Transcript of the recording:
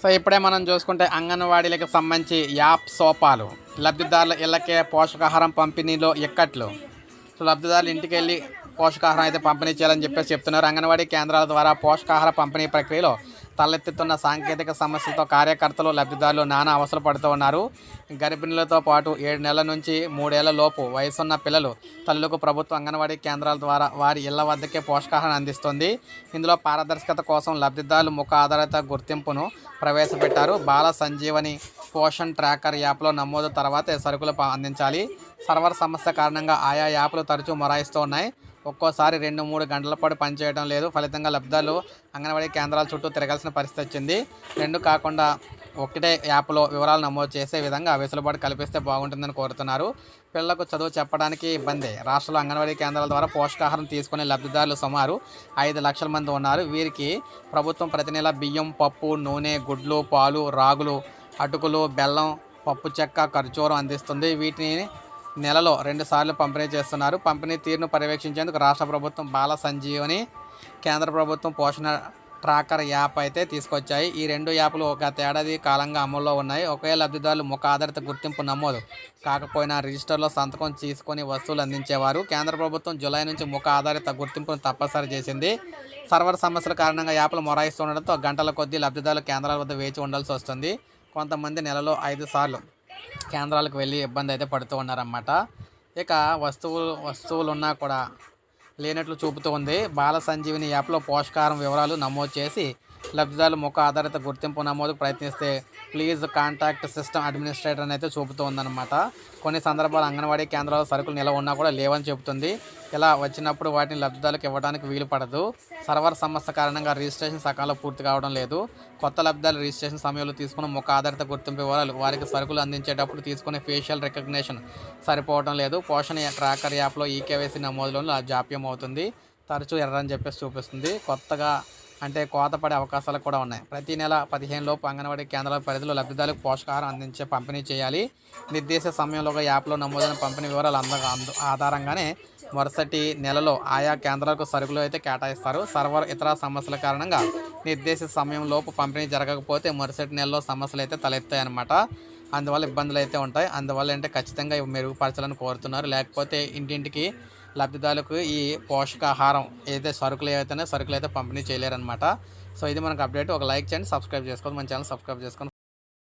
So ఇప్పుడే మనం చూసుకుంటే అంగన్వాడీలకు సంబంధించి యాప్ సోపాలు. లబ్ధిదారుల ఇళ్ళకే పోషకాహారం పంపిణీలో ఇక్కట్లు. సో లబ్ధిదారులు ఇంటికి వెళ్ళి పోషకాహారం అయితే పంపిణీ చేయాలని చెప్పేసి చెప్తున్నారు. అంగన్వాడీ కేంద్రాల ద్వారా పోషకాహార పంపిణీ ప్రక్రియలో తలెత్తుతున్న సాంకేతిక సమస్యలతో కార్యకర్తలు లబ్ధిదారులు నానా అవసరం పడుతూ ఉన్నారు. గర్భిణులతో పాటు ఏడు నెలల నుంచి మూడేళ్ళ లోపు వయసున్న పిల్లలు తల్లులకు ప్రభుత్వ అంగన్వాడీ కేంద్రాల ద్వారా వారి ఇళ్ళ వద్దకే పోషకాహారం అందిస్తుంది. ఇందులో పారదర్శకత కోసం లబ్ధిదారులు ముఖ ఆధారిత గుర్తింపును ప్రవేశపెట్టారు. బాల సంజీవని పోషన్ ట్రాకర్ యాప్లో నమోదు తర్వాతే సరుకులు అందించాలి. సర్వర్ సమస్య కారణంగా ఆయా యాప్లు తరచూ మొరాయిస్తూ ఉన్నాయి. ఒక్కోసారి రెండు మూడు గంటల పాటు పనిచేయడం లేదు. ఫలితంగా లబ్ధాలు అంగన్వాడీ కేంద్రాల చుట్టూ తిరగాల్సిన పరిస్థితి వచ్చింది. రెండు కాకుండా ఒకటే యాప్లో వివరాలు నమోదు చేసే విధంగా వెసులుబాటు కల్పిస్తే బాగుంటుందని కోరుతున్నారు. పిల్లలకు చదువు చెప్పడానికి ఇబ్బంది. రాష్ట్రంలో అంగన్వాడీ కేంద్రాల ద్వారా పోషకాహారం తీసుకునే లబ్ధిదారులు సుమారు ఐదు లక్షల మంది ఉన్నారు. వీరికి ప్రభుత్వం ప్రతి నెల బియ్యం పప్పు నూనె గుడ్లు పాలు రాగులు అటుకులు బెల్లం పప్పు చెక్క ఖర్చూరం అందిస్తుంది. వీటిని నెలలో రెండు సార్లు పంపిణీ చేస్తున్నారు. పంపిణీ తీరును పర్యవేక్షించేందుకు రాష్ట్ర ప్రభుత్వం బాల సంజీవని కేంద్ర ప్రభుత్వం పోషణ ట్రాకర్ యాప్ అయితే తీసుకొచ్చాయి. ఈ రెండు యాప్లు గత ఏడాది కాలంగా అమల్లో ఉన్నాయి. ఒకే లబ్ధిదారులు ముఖ ఆధారిత గుర్తింపు నమోదు కాకపోయినా రిజిస్టర్లో సంతకం తీసుకొని వస్తువులు అందించేవారు. కేంద్ర ప్రభుత్వం జూలై నుంచి ముఖ ఆధారిత గుర్తింపును తప్పనిసరి చేసింది. సర్వర్ సమస్యల కారణంగా యాప్లు మొరాయిస్తుండడంతో గంటల కొద్దీ లబ్ధిదారులు కేంద్రాల వద్ద వేచి ఉండాల్సి వస్తుంది. కొంతమంది నెలలో ఐదు సార్లు కేంద్రాలకు వెళ్ళి ఇబ్బంది అయితే పడుతూ ఉన్నారన్నమాట. ఇక వస్తువులు వస్తువులు ఉన్నా కూడా లేనట్లు చూపుతూ ఉంది. బాల సంజీవిని యాప్లో పోషకాహారం వివరాలు నమోదు చేసి లబ్ధిదారులు ముఖ ఆధారిత గుర్తింపు నమోదుకు ప్రయత్నిస్తే ప్లీజ్ కాంటాక్ట్ సిస్టమ్ అడ్మినిస్ట్రేటర్ అని అయితే చూపుతూ కొన్ని సందర్భాలు అంగన్వాడీ కేంద్రాలు సరుకులు నిల్వ ఉన్నా కూడా లేవని చెబుతుంది. ఇలా వచ్చినప్పుడు వాటిని లబ్ధిదారులకు ఇవ్వడానికి వీలు పడదు. సర్వర్ సమస్య కారణంగా రిజిస్ట్రేషన్ సకాలంలో పూర్తి కావడం లేదు. కొత్త లబ్ధిదారులు రిజిస్ట్రేషన్ సమయంలో తీసుకున్న ముఖ ఆధారిత గుర్తింపు వివరాలు వారికి సరుకులు అందించేటప్పుడు తీసుకునే ఫేషియల్ రికగ్నిషన్ సరిపోవడం లేదు. పోషణ ట్రాకర్ యాప్లో ఈకేవైసీ నమోదులో జాప్యం అవుతుంది తరచూ ఎర్రని చెప్పేసి చూపిస్తుంది. కొత్తగా అంటే కోత పడే అవకాశాలు కూడా ఉన్నాయి. ప్రతి నెల పదిహేను లోపు అంగన్వాడీ కేంద్రాల పరిధిలో లబ్ధిదారులకు పోషకాహారం అందించే పంపిణీ చేయాలి. నిర్దేశ సమయంలోగా యాప్లో నమోదైన పంపిణీ వివరాలు అంద అంద- ఆధారంగానే మరుసటి నెలలో ఆయా కేంద్రాలకు సరుకులు అయితే కేటాయిస్తారు. సర్వర్ ఇతర సమస్యల కారణంగా నిర్దేశిత సమయం లోపు పంపిణీ జరగకపోతే మరుసటి నెలలో సమస్యలు అయితే తలెత్తాయన్నమాట. అందువల్ల ఇబ్బందులు అయితే ఉంటాయి. అందువల్ల అంటే ఖచ్చితంగా ఇవి మెరుగుపరచాలని కోరుతున్నారు. లేకపోతే ఇంటింటికి లబ్ధిదారులకు ఈ పోషకాహారం ఏదైతే సరుకులు ఏవైతేనే సరుకులు అయితే పంపిణీ చేయలేరనమాట సో ఇది మనకు అప్డేట్. ఒక లైక్ చేయండి సబ్స్క్రైబ్ చేసుకోండి మన ఛానల్ సబ్స్క్రైబ్ చేసుకోండి.